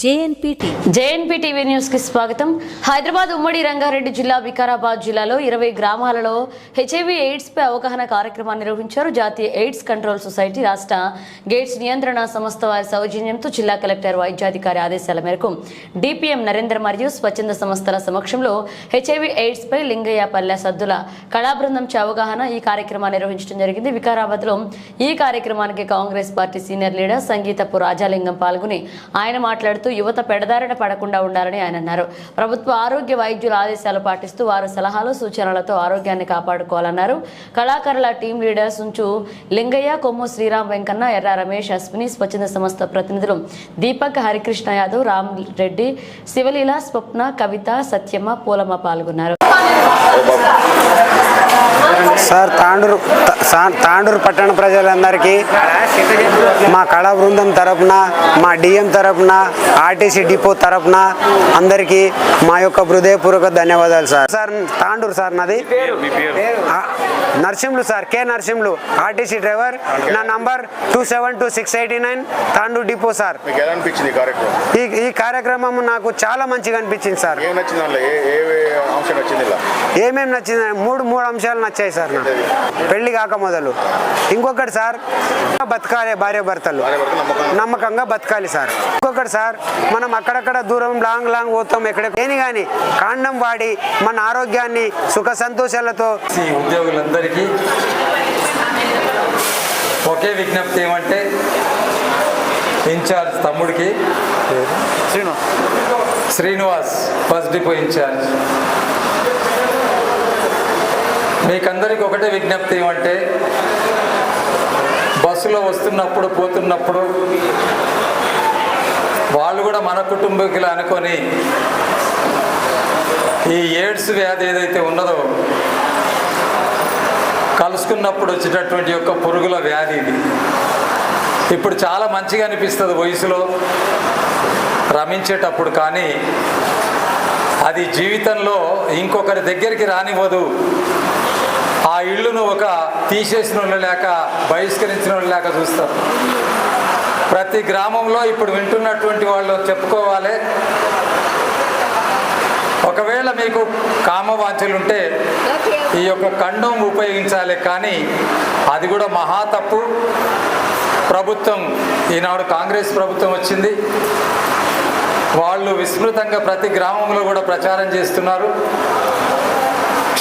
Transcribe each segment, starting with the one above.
JNP జేఎన్పీ TV న్యూస్కి స్వాగతం. హైదరాబాద్ ఉమ్మడి రంగారెడ్డి జిల్లా వికారాబాద్ జిల్లాలో ఇరవై గ్రామాలలో హెచ్ఐవి ఎయిడ్స్ పై అవగాహన కార్యక్రమాన్ని నిర్వహించారు. జాతీయ ఎయిడ్స్ కంట్రోల్ సొసైటీ రాష్ట్ర గేట్స్ నియంత్రణ సంస్థ వారి సౌజన్యంతో జిల్లా కలెక్టర్ వైద్యాధికారి ఆదేశాల మేరకు డిపిఎం నరేంద్ర మరియు స్వచ్ఛంద సంస్థల సమక్షంలో హెచ్ఐవి ఎయిడ్స్ పై లింగయ్య పల్లె సద్దుల కళాబృందం అవగాహన ఈ కార్యక్రమాన్ని నిర్వహించడం జరిగింది. వికారాబాద్లో ఈ కార్యక్రమానికి కాంగ్రెస్ పార్టీ సీనియర్ లీడర్ సంగీతపు రాజాలింగం పాల్గొని ఆయన మాట్లాడుతూ యువత పెడదారిన పడకుండా ఉండాలని ఆయన అన్నారు. ప్రభుత్వ ఆరోగ్య వైద్యుల ఆదేశాలు పాటిస్తూ వారు సలహాలు సూచనలతో ఆరోగ్యాన్ని కాపాడుకోవాలన్నారు. కళాకారుల టీం లీడర్స్ ఉంచు లింగయ్య కొమ్ము శ్రీరామ్ వెంకన్న ఎర్ర రమేష్ అశ్విని స్వచ్ఛంద సంస్థ ప్రతినిధులు దీపక్ హరికృష్ణ యాదవ్ రామ్ రెడ్డి శివలీల స్వప్న కవిత సత్యమ్మ పూలమ్మ పాల్గొన్నారు. సార్ తాండూరు తాండూరు పట్టణ ప్రజలందరికీ మా కళా బృందం తరపున మా డిఎం తరపున ఆర్టీసీ డిపో తరపున అందరికీ మా యొక్క హృదయపూర్వక ధన్యవాదాలు సార్. సార్ తాండూరు సార్ నాది. Narasimhulu sir K Narasimhulu RTC driver. నా number two seven two six eighty nine Tandur depot sir. ఈ కార్యక్రమం? ఈ కార్యక్రమం నాకు చాలా మంచిగా అనిపించింది సార్. ఏమేమి నచ్చింది? మూడు మూడు అంశాలు నచ్చాయి. సార్ నాకు. పెళ్ళి కాక మొదలు. ఇంకొకటి సార్ బతకాలి భార్య భర్తలు. నమ్మకంగా- బతకాలి సార్. ఇంకొకటి సార్ మనం అక్కడక్కడ దూరం లాంగ్ లాంగ్ పోతాం ఎక్కడ. దేని కానీ కాండం వాడి మన ఆరోగ్యాన్ని సుఖ సంతోషాలతో ఉద్యోగులందరికీ ఒకే విజ్ఞప్తి ఏమంటే ఇన్ఛార్జ్ తమ్ముడికి Srinivas first depot in charge. మీకందరికి ఒకటే విజ్ఞప్తి ఏమంటే బస్సులో వస్తున్నప్పుడు పోతున్నప్పుడు వాళ్ళు కూడా మన కుటుంబీకులు అనుకొని ఈ ఎయిడ్స్ వ్యాధి ఏదైతే ఉన్నదో కలుసుకున్నప్పుడు వచ్చేటటువంటి యొక్క పురుగుల వ్యాధి ఇది. ఇప్పుడు చాలా మంచిగా అనిపిస్తుంది వయసులో రమించేటప్పుడు కానీ అది జీవితంలో ఇంకొకరి దగ్గరికి రానివ్వదు. ఆ ఇల్లును ఒక తీసేసిన లేక బహిష్కరించిన లేక చూస్తారు. ప్రతి గ్రామంలో ఇప్పుడు వింటున్నటువంటి వాళ్ళు చెప్పుకోవాలి. ఒకవేళ మీకు కామవాంఛలుంటే ఈ యొక్క కండం ఉపయోగించాలి కానీ అది కూడా మహా తప్పు. ప్రభుత్వం ఈనాడు కాంగ్రెస్ ప్రభుత్వం వచ్చింది. వాళ్ళు విస్తృతంగా ప్రతి గ్రామంలో కూడా ప్రచారం చేస్తున్నారు.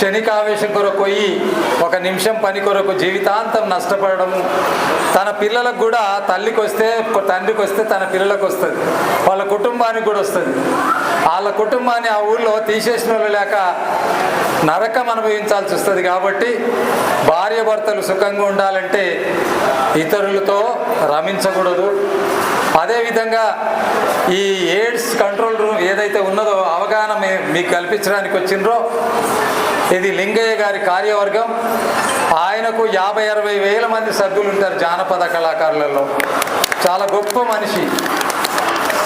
క్షణికావేశం కొరకు పోయి ఒక నిమిషం పని కొరకు జీవితాంతం నష్టపడడం తన పిల్లలకు కూడా తల్లికి వస్తే తండ్రికి వస్తే తన పిల్లలకు వస్తుంది. వాళ్ళ కుటుంబానికి కూడా వస్తుంది. వాళ్ళ కుటుంబాన్ని ఆ ఊళ్ళో తీసేసిన వాళ్ళు లేక నరకం అనుభవించాల్సి వస్తుంది కాబట్టి భార్య భర్తలు సుఖంగా ఉండాలంటే ఇతరులతో రమించకూడదు. అదేవిధంగా ఈ ఎయిడ్స్ కంట్రోల్ రూమ్ ఏదైతే ఉన్నదో అవగాహన మీ- మీకు కల్పించడానికి వచ్చిండ్రో ఇది లింగయ్య గారి కార్యవర్గం. ఆయనకు యాభై అరవై వేల మంది సభ్యులు ఉంటారు జానపద కళాకారులలో. చాలా గొప్ప మనిషి.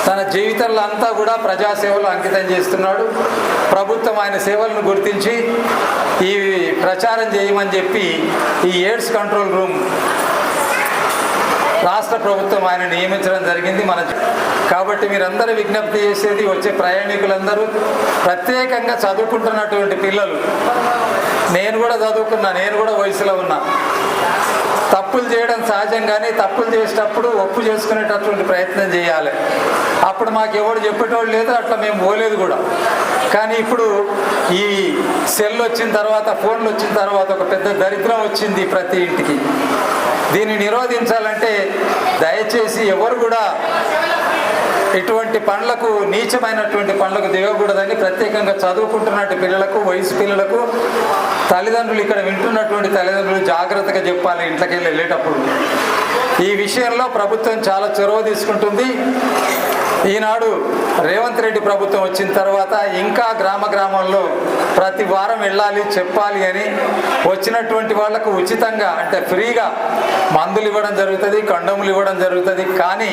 తన జీవితంలో అంతా కూడా ప్రజాసేవలు అంకితం చేస్తున్నాడు. ప్రభుత్వం ఆయన సేవలను గుర్తించి ఈ ప్రచారం చేయమని చెప్పి ఈ ఎయిడ్స్ కంట్రోల్ రూమ్ రాష్ట్ర ప్రభుత్వం ఆయన నియమించడం జరిగింది మన కాబట్టి మీరందరూ విజ్ఞప్తి చేసేది వచ్చే ప్రయాణికులందరూ ప్రత్యేకంగా చదువుకుంటున్నటువంటి పిల్లలు. నేను కూడా చదువుకున్నా నేను కూడా వయసులో ఉన్నా. తప్పులు చేయడం సహజం కానీ తప్పులు చేసేటప్పుడు ఒప్పు చేసుకునేటటువంటి ప్రయత్నం చేయాలి. అప్పుడు మాకు ఎవడు చెప్పేటోళ్ళు లేదు అట్లా మేము పోలేదు కూడా. కానీ ఇప్పుడు ఈ సెల్ వచ్చిన తర్వాత ఫోన్లు వచ్చిన తర్వాత ఒక పెద్ద దరిద్రం వచ్చింది ప్రతి ఇంటికి. దీన్ని నిరోధించాలంటే దయచేసి ఎవరు కూడా ఇటువంటి పనులకు నీచమైనటువంటి పనులకు దిగకూడదని ప్రత్యేకంగా చదువుకుంటున్నట్టు పిల్లలకు వయసు పిల్లలకు తల్లిదండ్రులు ఇక్కడ వింటున్నటువంటి తల్లిదండ్రులు జాగ్రత్తగా చెప్పాలి ఇంట్లోకి వెళ్ళి వెళ్ళేటప్పుడు. ఈ విషయంలో ప్రభుత్వం చాలా చొరవ తీసుకుంటుంది. ఈనాడు రేవంత్ రెడ్డి ప్రభుత్వం వచ్చిన తర్వాత ఇంకా గ్రామ గ్రామంలో ప్రతి వారం వెళ్ళాలి చెప్పాలి అని వచ్చినటువంటి వాళ్ళకు ఉచితంగా అంటే ఫ్రీగా మందులు ఇవ్వడం జరుగుతుంది కండములు ఇవ్వడం జరుగుతుంది. కానీ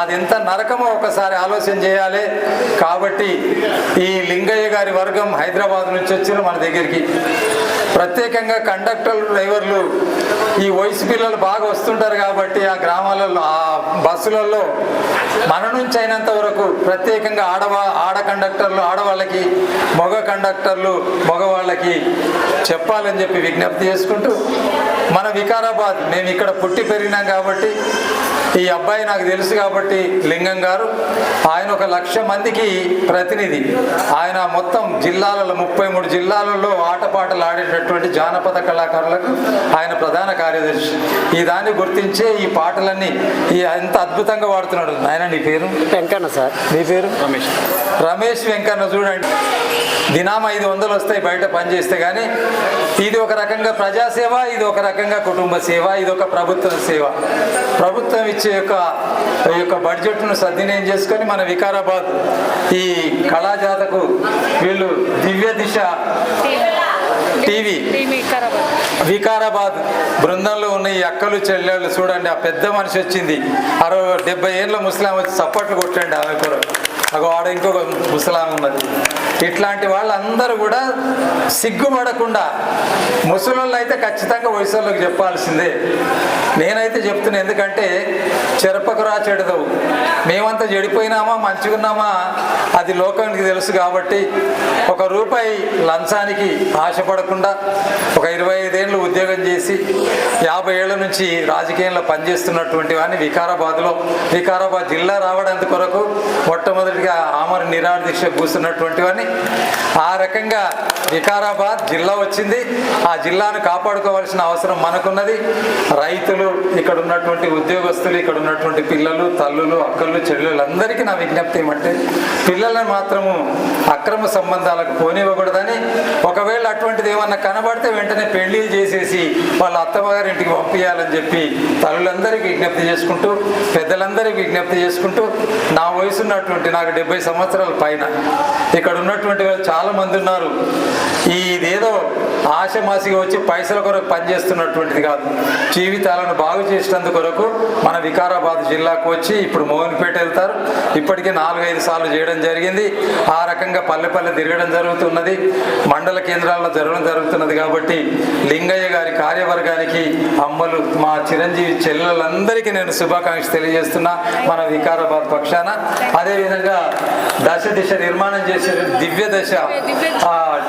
అది ఎంత నరకమో ఒకసారి ఆలోచన చేయాలి. కాబట్టి ఈ లింగయ్య గారి వర్గం హైదరాబాద్ నుంచి వచ్చిన మన దగ్గరికి ప్రత్యేకంగా కండక్టర్లు డ్రైవర్లు ఈ వయసు పిల్లలు బాగా వస్తుంటారు కాబట్టి ఆ గ్రామాలలో ఆ బస్సులలో మన నుంచి అయినంత వరకు ప్రత్యేకంగా ఆడవా ఆడ కండక్టర్లు ఆడవాళ్ళకి మగ కండక్టర్లు మగవాళ్ళకి చెప్పాలని చెప్పి విజ్ఞప్తి చేసుకుంటూ మన వికారాబాద్ మేము ఇక్కడ పుట్టి పెరిగినాం కాబట్టి ఈ అబ్బాయి నాకు తెలుసు కాబట్టి లింగం గారు ఆయన ఒక లక్ష మందికి ప్రతినిధి. ఆయన మొత్తం జిల్లాలలో ముప్పై మూడు జిల్లాలలో ఆటపాటలు ఆడేటటువంటి జానపద కళాకారులకు ఆయన ప్రధాన కార్యదర్శి. ఈ దాన్ని గుర్తించే ఈ పాటలన్నీ ఈ ఎంత అద్భుతంగా వాడుతున్నాడు. ఆయన నీ పేరు? వెంకన్న సార్. నీ పేరు? రమేష్. రమేష్ వెంకన్న చూడండి. దినామ ఐదు వందలు వస్తాయి బయట పనిచేస్తే కానీ ఇది ఒక రకంగా ప్రజాసేవ ఇది ఒక రకంగా కుటుంబ సేవ ఇది ఒక ప్రభుత్వ సేవ. ప్రభుత్వం ఇచ్చే యొక్క ఈ యొక్క బడ్జెట్ను సద్వినియోగం చేసుకొని మన వికారాబాద్ ఈ కళాజాతకు వీళ్ళు దివ్య దిశ టీవీ. వికారాబాద్ బృందంలో ఉన్న ఈ అక్కలు చెల్లెళ్ళు చూడండి ఆ పెద్ద మనిషి వచ్చింది. అరవై డెబ్బై ఏళ్ళ ముస్లాం వచ్చి చప్పట్లు కొట్టండి ఆమె కూడా. అగో ఆడ ఇంకొక ముసలాం ఉన్నది. ఇట్లాంటి వాళ్ళందరూ కూడా సిగ్గుపడకుండా ముసలోళ్ళు అయితే ఖచ్చితంగా వయసులోకి చెప్పాల్సిందే. నేనైతే చెప్తున్నా ఎందుకంటే చెరపకురా చెడదవు మేమంతా చెడిపోయినామా మంచిగున్నామా అది లోకానికి తెలుసు కాబట్టి ఒక రూపాయి లంచానికి ఆశపడకుండా ఒక ఇరవై ఐదేళ్ళు ఉద్యోగం చేసి యాభై ఏళ్ళ నుంచి రాజకీయంలో పనిచేస్తున్నటువంటి వాడిని వికారాబాద్లో వికారాబాద్ జిల్లా రావడానికి కొరకు మొట్టమొదటిగా ఆమర నిరాదీక్ష దీక్ష కూస్తున్నటువంటి వాడిని ఆ రకంగా వికారాబాద్ జిల్లా వచ్చింది. ఆ జిల్లాను కాపాడుకోవాల్సిన అవసరం మనకున్నది. రైతులు ఇక్కడ ఉన్నటువంటి ఉద్యోగస్తులు ఇక్కడ ఉన్నటువంటి పిల్లలు తల్లులు అక్కలు చెల్లెలందరికీ నా విజ్ఞప్తి ఏమంటే పిల్లలను మాత్రము అక్రమ సంబంధాలకు పోనివ్వకూడదని. ఒకవేళ అటువంటిది ఏమన్నా కనబడితే వెంటనే పెళ్ళి చేసేసి వాళ్ళ అత్తమ్మగారి ఇంటికి పంపించాలని చెప్పి తల్లులందరికీ విజ్ఞప్తి చేసుకుంటూ పెద్దలందరికీ విజ్ఞప్తి చేసుకుంటూ నా వయసు ఉన్నటువంటి నాకు డెబ్బై సంవత్సరాల పైన ఇక్కడ ఉన్నటువంటి వాళ్ళు చాలామంది ఉన్నారు. ఈ ఇదేదో ఆశమాసిగా వచ్చి పైసల కొరకు పనిచేస్తున్నటువంటిది కాదు. జీవితాలను బాగు చేసినందుకు కొరకు మన వికారాబాద్ జిల్లాకు వచ్చి ఇప్పుడు మోహన్పేట వెళ్తారు. ఇప్పటికే నాలుగైదు సార్లు చేయడం జరిగింది. ఆ రకంగా పల్లె పల్లె తిరగడం జరుగుతున్నది. మండల కేంద్రాల్లో జరగడం జరుగుతున్నది కాబట్టి లింగయ్య గారి కార్యవర్గానికి అమ్మలు మా చిరంజీవి చెల్లెలందరికీ నేను శుభాకాంక్షలు తెలియజేస్తున్నా మన వికారాబాద్ పక్షాన. అదేవిధంగా దశ దిశ నిర్మాణం చేసే దివ్య దశ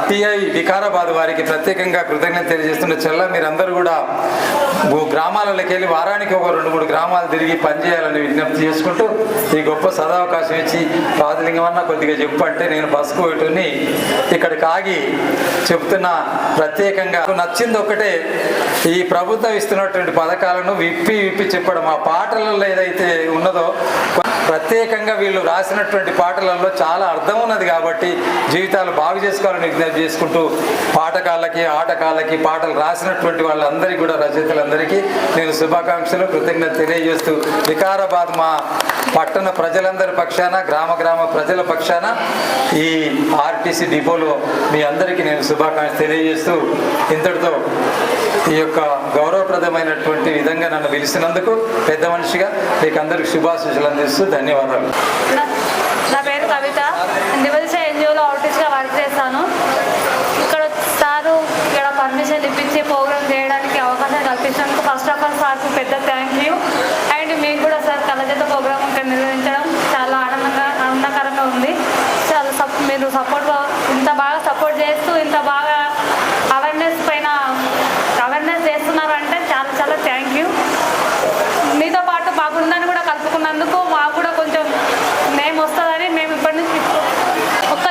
టిఐ వికారాబాద్ వారికి ప్రత్యేకంగా కృతజ్ఞత తెలియజేస్తున్న చెల్ల మీరందరూ కూడా ఓ గ్రామాలలోకి వెళ్ళి వారానికి ఒక రెండు మూడు గ్రామాలు తిరిగి పనిచేయాలని విజ్ఞప్తి చేసుకుంటూ ఈ గొప్ప సదావకాశం ఇచ్చి రాజలింగం అన్న కొద్దిగా చెప్పు అంటే నేను బస్కు పోయిటని ఇక్కడికి ఆగి చెప్తున్నా ప్రత్యేకంగా. నచ్చింది ఒకటే ఈ ప్రభుత్వం ఇస్తున్నటువంటి పథకాలను విప్పి విప్పి చెప్పడం. ఆ పాటలలో ఏదైతే ఉన్నదో ప్రత్యేకంగా వీళ్ళు రాసినటువంటి పాటలలో చాలా అర్థం ఉన్నది కాబట్టి జీవితాలు బాగు చేసుకోవాలని విజ్ఞప్తి చేసుకుంటూ పాటకాలకి ఆటకాలకి పాటలు రాసినటువంటి వాళ్ళందరికీ కూడా రచయితలందరికీ నేను శుభాకాంక్షలు కృతజ్ఞత తెలియజేస్తూ వికారాబాద్ మా పట్టణ ప్రజలందరి పక్షాన గ్రామ గ్రామ ప్రజల పక్షాన ఈ ఆర్టీసీ డిపోలో మీ అందరికీ నేను శుభాకాంక్షలు తెలియజేస్తూ ఇంతటితో ఈ యొక్క గౌరవప్రదమైనటువంటి విధంగా నన్ను పిలిచినందుకు పెద్ద మనిషిగా మీకు అందరికి శుభాశీస్సులు అందిస్తూ ధన్యవాదాలు. నా- పేరు కవిత. దివదిశ ఎన్జిఓలో ఆర్టిస్ట్గా వర్క్ చేస్తాను ఇక్కడ సారు ఇక్కడ పర్మిషన్ ఇప్పించి ప్రోగ్రామ్ చేయడానికి అవకాశం కల్పించినందుకు ఫస్ట్ ఆఫ్ ఆల్ సార్కు పెద్ద థ్యాంక్ యూ. అండ్ మీకు కూడా సార్ కళజత ప్రోగ్రామ్ ఇక్కడ నిర్వహించడం చాలా ఆనందంగా ఆనందకరంగా ఉంది. చాలా సప్ మీరు సపోర్ట్ ఇంత బాగా సపోర్ట్ చేస్తూ ఇంత బాగా అవేర్నెస్ పైన అవేర్నెస్ చేస్తున్నారు అంటే చాలా చాలా థ్యాంక్ యూ. మీతో పాటు మా బృందాన్ని కూడా కలుపుకున్నందుకు మా కూడా కొంచెం నేమ్ వస్తుందని మేము ఇప్పటి నుంచి ఒక్క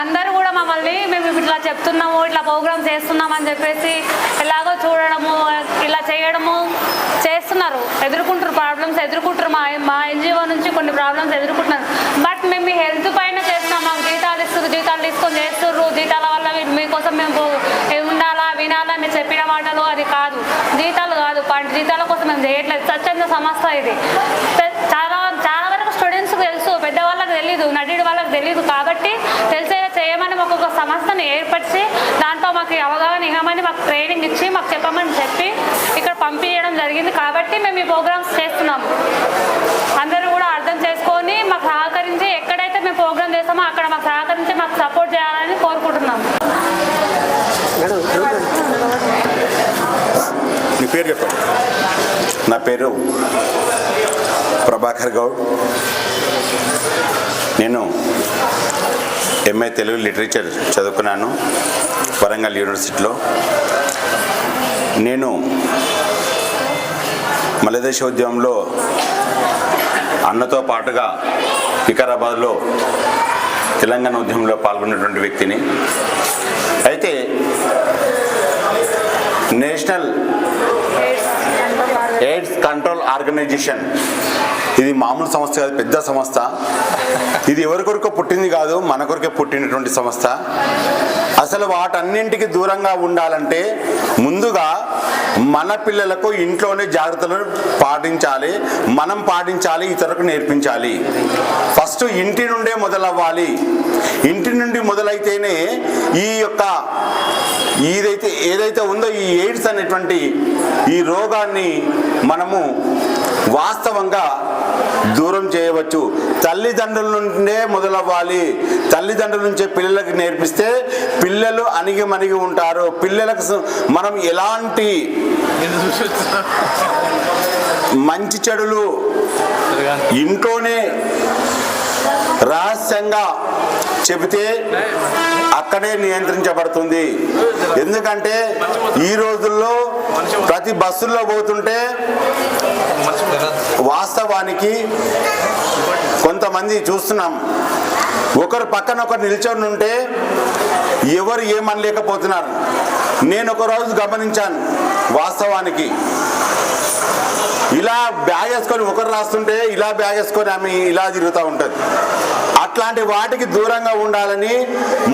అందరూ కూడా మమ్మల్ని మేము ఇట్లా చెప్తున్నాము ఇట్లా ప్రోగ్రామ్ చేస్తున్నాం అని చెప్పేసి ఎలాగో చూడడము ఇలా చేయడము చేస్తున్నారు. ఎదుర్కొంటారు ప్రాబ్లమ్స్ ఎదుర్కొంటారు మా మా ఎన్జిఓ నుంచి కొన్ని ప్రాబ్లమ్స్ ఎదుర్కొంటున్నారు. బట్ మేము మీ హెల్త్ పైన చేస్తున్నాం. మాకు జీతాలు ఇస్తారు జీతాలు తీసుకొని చేస్తున్నారు జీతాల వల్ల మీకోసం మేము ఉండాలా వినాలా మీరు చెప్పిన మాటలు అది కాదు. జీతాలు కాదు పంట జీతాల కోసం మేము చేయట్లేదు. స్వచ్ఛంద సంస్థ ఇది. చాలా చాలా స్టూడెంట్స్కి తెలుసు. పెద్దవాళ్ళకి తెలీదు నటుడి వాళ్ళకి తెలీదు. కాబట్టి తెలిసేలా చేయమని మాకు ఒక సంస్థను ఏర్పరిచి దాంట్లో మాకు అవగాహన ఇవ్వమని మాకు ట్రైనింగ్ ఇచ్చి మాకు చెప్పమని చెప్పి ఇక్కడ పంపించడం జరిగింది. కాబట్టి మేము ఈ ప్రోగ్రామ్స్ చేస్తున్నాము. అందరూ కూడా అర్థం చేసుకొని మాకు సహకరించి ఎక్కడైతే మేము ప్రోగ్రామ్ చేస్తామో అక్కడ మాకు సహకరించి మాకు సపోర్ట్ చేయాలని కోరుకుంటున్నాము. మీ పేరు చెప్పండి. నా పేరు ప్రభాకర్ గౌడ్. నేను ఎంఏ తెలుగు లిటరేచర్ చదువుకున్నాను వరంగల్ యూనివర్సిటీలో. నేను మలదేశ ఉద్యమంలో అన్నతో పాటుగా వికారాబాద్లో తెలంగాణ ఉద్యమంలో పాల్గొన్నటువంటి వ్యక్తిని. అయితే నేషనల్ ఎయిడ్స్ కంట్రోల్ ఆర్గనైజేషన్ ఇది మామూలు సంస్థ కాదు పెద్ద సంస్థ. ఇది ఎవరి కొరకు పుట్టింది కాదు మన కొరకే పుట్టినటువంటి సంస్థ. అసలు వాటన్నింటికి దూరంగా ఉండాలంటే ముందుగా మన పిల్లలకు ఇంట్లోనే జాగ్రత్తలు పాటించాలి మనం పాటించాలి ఇతరులకు నేర్పించాలి. ఫస్ట్ ఇంటి నుండే మొదలవ్వాలి. ఇంటి నుండి మొదలైతేనే ఈ యొక్క ఏదైతే ఏదైతే ఉందో ఈ ఎయిడ్స్ అనేటువంటి ఈ రోగాన్ని మనము వాస్తవంగా దూరం చేయవచ్చు. తల్లిదండ్రుల నుండే మొదలవ్వాలి. తల్లిదండ్రుల నుంచే పిల్లలకు నేర్పిస్తే పిల్లలు అణిగి మణిగి ఉంటారు. పిల్లలకు మనం ఎలాంటి మంచి చెడులు ఇంట్లోనే రహస్యంగా చెబితే అక్కడే నియంత్రించబడుతుంది. ఎందుకంటే ఈ రోజుల్లో ప్రతి బస్సుల్లో పోతుంటే వాస్తవానికి కొంతమంది చూస్తున్నాం. ఒకరు పక్కన ఒకరు నిల్చొని ఉంటే ఎవరు ఏమనలేకపోతున్నారు. నేను ఒక రోజు గమనించాను వాస్తవానికి. ఇలా బ్యాగ్ వేసుకొని ఒకరు రాస్తుంటే ఇలా బ్యాగ్ వేసుకొని ఆమె ఇలా తిరుగుతూ ఉంటుంది. అట్లాంటి వాటికి దూరంగా ఉండాలని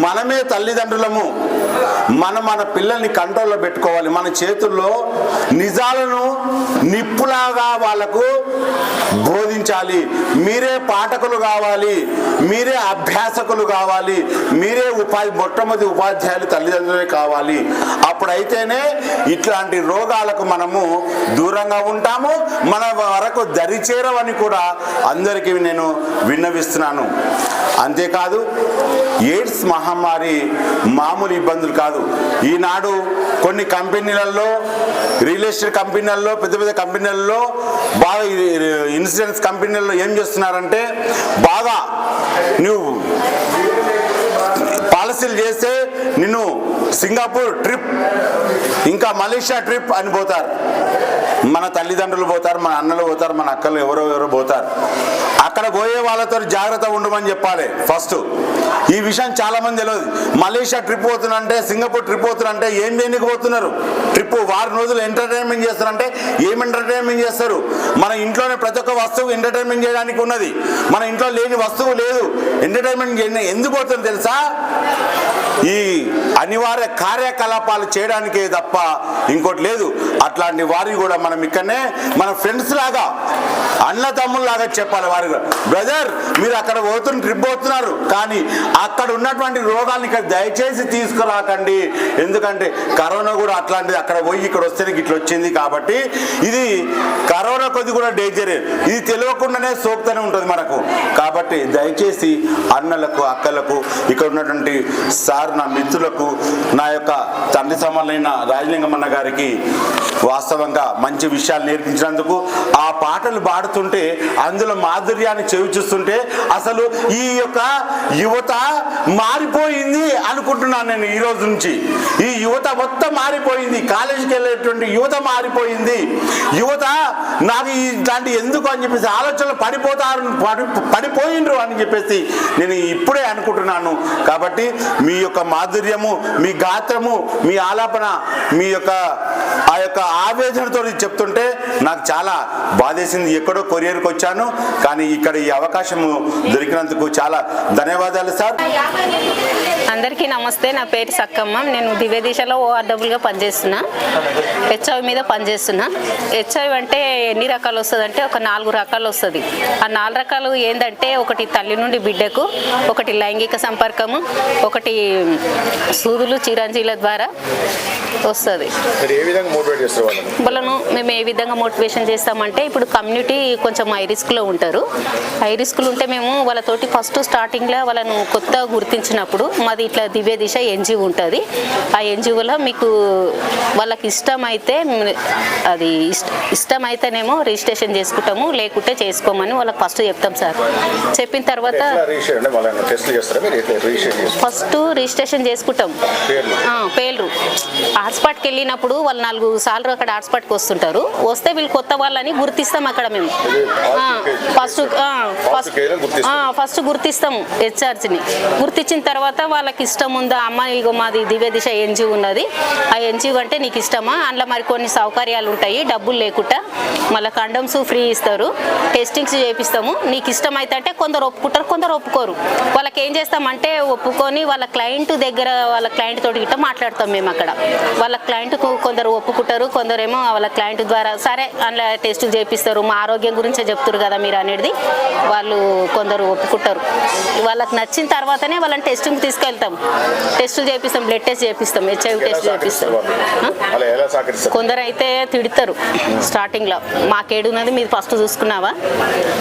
మనమే తల్లిదండ్రులము మనం మన పిల్లల్ని కంట్రోల్లో పెట్టుకోవాలి. మన చేతుల్లో నిజాలను నిప్పులాగా వాళ్ళకు బోధించాలి. మీరే పాఠకులు కావాలి మీరే అభ్యాసకులు కావాలి మీరే ఉపాధి మొట్టమొదటి ఉపాధ్యాయులు తల్లిదండ్రులే కావాలి. అప్పుడైతేనే ఇట్లాంటి రోగాలకు మనము దూరంగా ఉంటాము మన వరకు దరిచేరవని కూడా అందరికీ నేను విన్నవిస్తున్నాను. అంతేకాదు ఎయిడ్స్ మహమ్మారి మామూలు ఇబ్బందులు కాదు. ఈనాడు కొన్ని కంపెనీలలో రియల్ ఎస్టేట్ కంపెనీలలో పెద్ద పెద్ద కంపెనీలలో బాగా ఇన్సూరెన్స్ కంపెనీలలో ఏం చేస్తున్నారంటే బాగా నువ్వు పాలసీలు చేస్తే నిన్ను సింగపూర్ ట్రిప్ ఇంకా మలేషియా ట్రిప్ అని పోతారు. మన తల్లిదండ్రులు పోతారు మన అన్నలు పోతారు మన అక్కలు ఎవరో ఎవరో పోతారు. అక్కడ పోయే వాళ్ళతో జాగ్రత్త ఉండమని చెప్పాలి ఫస్ట్ ఈ విషయం చాలా మంది తెలియదు మలేషియా ట్రిప్ పోతున్నంటే సింగపూర్ ట్రిప్ పోతున్నంటే ఏం దేనికి పోతున్నారు? ట్రిప్ వారం రోజులు ఎంటర్టైన్మెంట్ చేస్తారంటే ఏం ఎంటర్టైన్మెంట్ చేస్తారు? మన ఇంట్లోనే ప్రతి ఒక్క వస్తువు ఎంటర్టైన్మెంట్ చేయడానికి ఉన్నది. మన ఇంట్లో లేని వస్తువు లేదు. ఎంటర్టైన్మెంట్ ఎందుకు పోతుంది తెలుసా? ఈ అనివార్య కార్యకలాపాలు చేయడానికే తప్ప ఇంకోటి లేదు. అట్లాంటి వారిని కూడా మనం ఇక్కడనే మన ఫ్రెండ్స్ లాగా అన్న తమ్ముళ్ళలాగా చెప్పాలి వారు. బ్రదర్ మీరు అక్కడ పోతున్న ట్రిప్ పోతున్నారు కానీ అక్కడ ఉన్నటువంటి రోగాన్ని ఇక్కడ దయచేసి తీసుకురాకండి. ఎందుకంటే కరోనా కూడా అట్లాంటిది అక్కడ పోయి ఇక్కడ వస్తేనే ఇట్లా వచ్చింది కాబట్టి ఇది కరోనా కొద్ది కూడా డేంజరే. ఇది తెలియకుండానే సోపుతూనే ఉంటుంది మనకు. కాబట్టి దయచేసి అన్నలకు అక్కలకు ఇక్కడ ఉన్నటువంటి సార్ నా మిత్రులకు నా యొక్క తండ్రి సమానైన రాజలింగమన్న గారికి వాస్తవంగా మంచి విషయాలు నేర్పించినందుకు ఆ పాటలు పాడుతుంటే అందులో మాధుర్యాన్ని చెవి చూస్తుంటే అసలు ఈ యొక్క యువత మారిపోయింది అనుకుంటున్నాను నేను ఈ రోజు నుంచి. ఈ యువత మొత్తం మారిపోయింది కాలేజీకి వెళ్ళేటువంటి యువత మారిపోయింది. యువత నాకు ఇట్లాంటి ఎందుకు అని చెప్పేసి ఆలోచనలు పడిపోతారు పడి పడిపోయిండ్రు అని చెప్పేసి నేను ఇప్పుడే అనుకుంటున్నాను. కాబట్టి మీ యొక్క మాధుర్యము మీ గాత్రము మీ ఆలాపన మీ యొక్క ఆ యొక్క ఆవేదనతో చెప్తుంటే నాకు చాలా బాధేసింది. ఎక్కడో కొరియర్కి వచ్చాను కానీ ఇక్కడ ఈ అవకాశము దొరికినందుకు చాలా ధన్యవాదాలు సార్. అందరికీ నమస్తే నా పేరు సక్కమ్మ. నేను దివ్య దిశలో ఓఆర్డబ్ల్యూగా పనిచేస్తున్నా. హెచ్ఐవి మీద పనిచేస్తున్నా. హెచ్ఐవి అంటే ఎన్ని రకాలు వస్తుంది అంటే ఒక నాలుగు రకాలు వస్తుంది. ఆ నాలుగు రకాలు ఏంటంటే ఒకటి తల్లి నుండి బిడ్డకు ఒకటి లైంగిక సంపర్కము ఒకటి సూదులు చిరంజీల ద్వారా వస్తుంది. వాళ్ళని? మేము ఏ విధంగా మోటివేషన్ చేస్తామంటే ఇప్పుడు కమ్యూనిటీ కొంచెం హై రిస్క్లో ఉంటారు. హై రిస్క్లు ఉంటే మేము వాళ్ళతోటి ఫస్ట్ స్టార్టింగ్లో వాళ్ళను కొత్తగా గుర్తించినప్పుడు మాది ఇట్లా దివ్య దిశ ఎన్జిఓ ఉంటుంది. ఆ ఎన్జిఓలో మీకు వాళ్ళకి ఇష్టమైతే అది ఇష్ట ఇష్టమైతేనేమో రిజిస్ట్రేషన్ చేసుకుంటాము లేకుంటే చేసుకోమని వాళ్ళకి ఫస్ట్ చెప్తాం సార్. చెప్పిన తర్వాత ఫస్ట్ రిజిస్ట్రేషన్ చేసుకుంటాం. పేర్లు. హాట్స్పాట్కి వెళ్ళినప్పుడు వాళ్ళు నాలుగు సార్లు అక్కడ హాట్స్పాట్కి వస్తుంటారు. వస్తే వీళ్ళు కొత్త వాళ్ళని గుర్తిస్తాం అక్కడ మేము. ఫస్ట్ ఫస్ట్ ఫస్ట్ గుర్తిస్తాం హెచ్ఆర్జీని గుర్తించిన తర్వాత వాళ్ళకి ఇష్టం ఉందా అమ్మ ఇగో మాది దివ్య దిశ ఎన్జిఓ ఉన్నది. ఆ ఎన్జిఓ అంటే నీకు ఇష్టమా? అందులో మరి కొన్ని సౌకర్యాలు ఉంటాయి డబ్బులు లేకుండా. మళ్ళీ కండమ్స్ ఫ్రీ ఇస్తారు టెస్టింగ్స్ చేపిస్తాము. నీకు ఇష్టమైతే అంటే కొందరు ఒప్పుకుంటారు కొందరు ఒప్పుకోరు. వాళ్ళకి ఏం చేస్తామంటే ఒప్పుకొని వాళ్ళ క్లయింట్ దగ్గర వాళ్ళ క్లయింట్ తోటి గిట్ట మాట్లాడతాం మేము అక్కడ వాళ్ళ క్లయింట్ కొందరు ఒప్పుకుంటారు కొందరేమో వాళ్ళ క్లయింట్ ద్వారా సరే అందులో టెస్టులు చేపిస్తారు మా ఆరోగ్యం గురించే చెప్తారు కదా మీరు అనేది. వాళ్ళు కొందరు ఒప్పుకుంటారు. వాళ్ళకి నచ్చిన తర్వాతనే వాళ్ళని టెస్టింగ్ తీసుకెళ్తాం. టెస్టులు చేపిస్తాం బ్లడ్ టెస్ట్ చేపిస్తాం హెచ్ఐవి టెస్ట్ చేపిస్తాం? అలా కొందరు అయితే తిడతారు స్టార్టింగ్లో మాకేడున్నది మీరు ఫస్ట్ చూసుకున్నావా?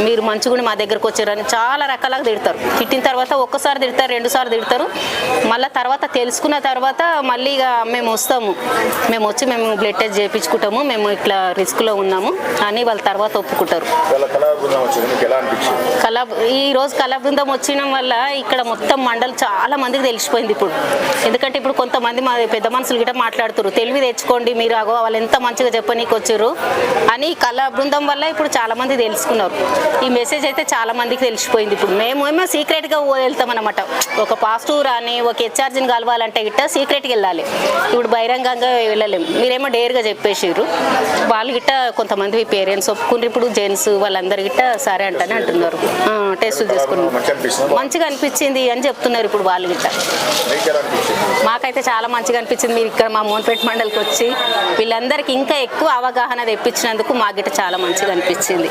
మీరు మంచిగా మా దగ్గరకు వచ్చారని చాలా రకాలుగా తిడతారు. తిట్టిన తర్వాత ఒక్కసారి తిడతారు రెండు సార్లు తిడతారు. మళ్ళీ తర్వాత తెలుసుకున్న తర్వాత మళ్ళీ ఇక మేము వస్తాము మేము వచ్చి మేము బ్లడ్ టెస్ట్ చేయించుకుంటాము. మేము ఇట్లా రిస్క్లో ఉన్నాము. అని వాళ్ళ తర్వాత ఒప్పుకుంటారు. కళా ఈ రోజు కళా బృందం వచ్చిన వల్ల ఇక్కడ మొత్తం మండలి చాలా మందికి తెలిసిపోయింది ఇప్పుడు. ఎందుకంటే ఇప్పుడు కొంతమంది మా పెద్ద మనుషులు గిట్ట మాట్లాడుతారు తెలివి తెచ్చుకోండి మీరు అగో వాళ్ళు ఎంత మంచిగా చెప్పనీకి వచ్చారు అని కళా బృందం వల్ల ఇప్పుడు చాలా మంది తెలుసుకున్నారు. ఈ మెసేజ్ అయితే చాలా మందికి తెలిసిపోయింది ఇప్పుడు. మేము ఏమో సీక్రెట్గా వెళ్తాం అనమాట ఒక పాజిటివ్ రాని ఒక హెచ్ఆర్జీని కలవాలంటే గిట్ట సీక్రెట్గా వెళ్ళాలి. ఇప్పుడు బహిరంగంగా వెళ్ళలేము మీరేమో డేర్గా చెప్పేసారు వాళ్ళు గిట్ట కొంతమంది పేరెంట్స్ ఒప్పుకున్నారు. ఇప్పుడు జెంట్స్ వాళ్ళందరి గిట్ట సరే అంటని అంటున్నారు. టెస్ట్ చేసుకున్నారు. మంచిగా అనిపించింది అని చెప్తున్నారు ఇప్పుడు వాళ్ళు గిట్ట. మాకైతే చాలా మంచిగా అనిపించింది. మీరు ఇక్కడ మా మోన్పేట మండలికి వచ్చి వీళ్ళందరికీ ఇంకా ఎక్కువ అవగాహన తెప్పించినందుకు మాకు గిట్ట చాలా మంచిగా అనిపించింది.